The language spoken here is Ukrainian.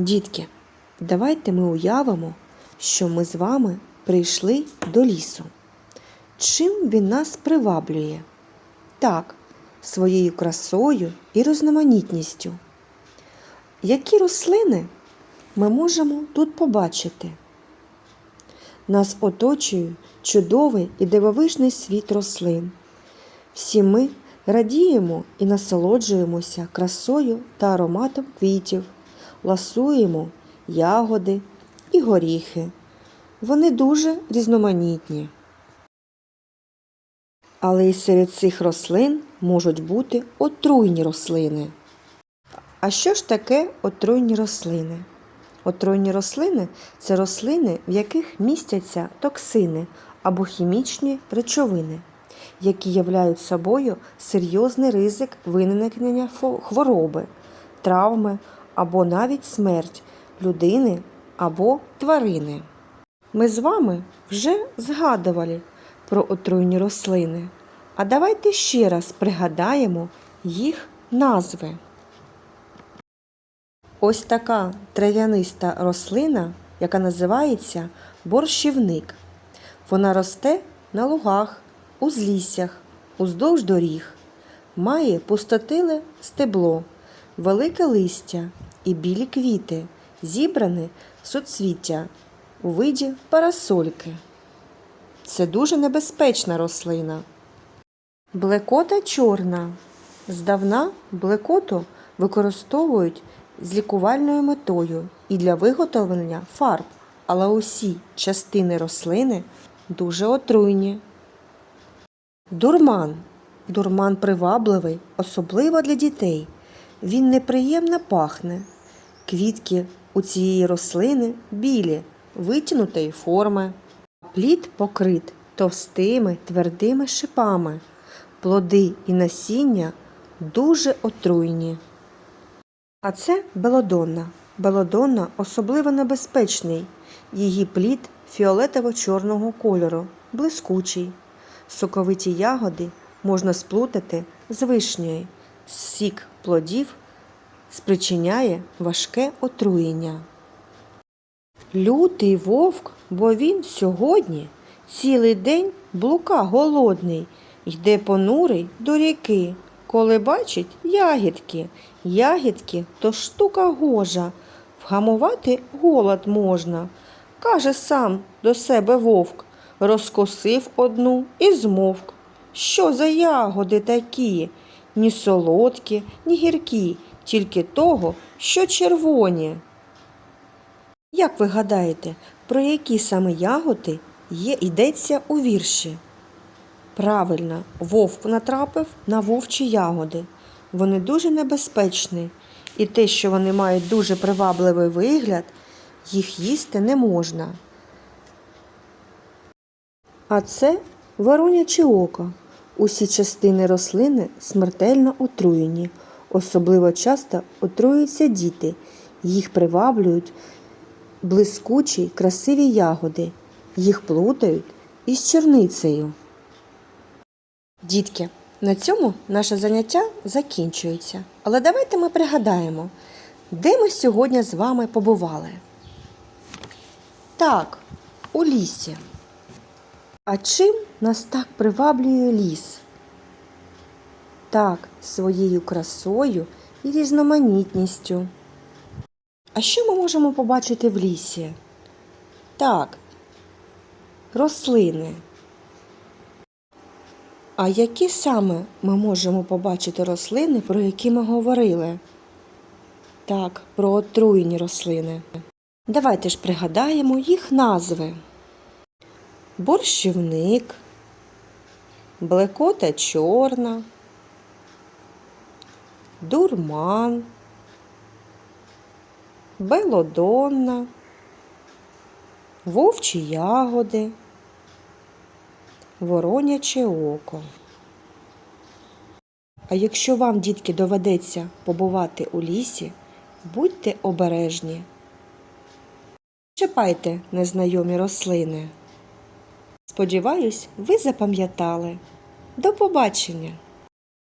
Дітки, давайте ми уявимо, що ми з вами прийшли до лісу. Чим він нас приваблює? Так, своєю красою і різноманітністю. Які рослини ми можемо тут побачити? Нас оточує чудовий і дивовижний світ рослин. Всі ми радіємо і насолоджуємося красою та ароматом квітів, ласуємо ягоди і горіхи. Вони дуже різноманітні. Але і серед цих рослин можуть бути отруйні рослини. А що ж таке отруйні рослини? Отруйні рослини це рослини, в яких містяться токсини або хімічні речовини, які являють собою серйозний ризик виникнення хвороби, травми або навіть смерть людини або тварини. Ми з вами вже згадували про отруйні рослини. А давайте ще раз пригадаємо їх назви. Ось така трав'яниста рослина, яка називається борщівник. Вона росте на лугах, узліссях, уздовж доріг, має пустотиле стебло, велике листя і білі квіти, зібрані з суцвіття у виді парасольки. Це дуже небезпечна рослина. Блекота чорна. Здавна блекоту використовують з лікувальною метою і для виготовлення фарб, але усі частини рослини дуже отруйні. Дурман. Дурман привабливий, особливо для дітей. Він неприємно пахне. Квітки у цієї рослини білі, витягнутої форми. Плід покрит товстими твердими шипами. Плоди і насіння дуже отруйні. А це белодонна. Белодонна особливо небезпечний. Її плід фіолетово-чорного кольору, блискучий. Соковиті ягоди можна сплутати з вишнею. Сік плодів спричиняє важке отруєння. Лютий вовк, бо він сьогодні цілий день блука голодний, йде понурий до ріки, коли бачить ягідки. Ягідки то штука гожа, вгамувати голод можна. Каже сам до себе вовк, розкосив одну і змовк. Що за ягоди такі? Ні солодкі, ні гіркі, тільки того, що червоні. Як ви гадаєте, про які саме ягоди є йдеться у вірші? Правильно, вовк натрапив на вовчі ягоди. Вони дуже небезпечні, і те, що вони мають дуже привабливий вигляд, їх їсти не можна. А це вороняче око. Усі частини рослини смертельно отруєні. Особливо часто отруюються діти. Їх приваблюють блискучі, красиві ягоди. Їх плутають із черницею. Дітки, на цьому наше заняття закінчується. Але давайте ми пригадаємо, де ми сьогодні з вами побували. Так, у лісі. А чим нас так приваблює ліс? Так, своєю красою і різноманітністю. А що ми можемо побачити в лісі? Так, рослини. А які саме ми можемо побачити рослини, про які ми говорили? Так, про отруєні рослини. Давайте ж пригадаємо їх назви. Борщівник, блекота чорна, дурман, белодонна, вовчі ягоди, вороняче око. А якщо вам, дітки, доведеться побувати у лісі, будьте обережні. Чіпайте незнайомі рослини. Сподіваюсь, ви запам'ятали. До побачення!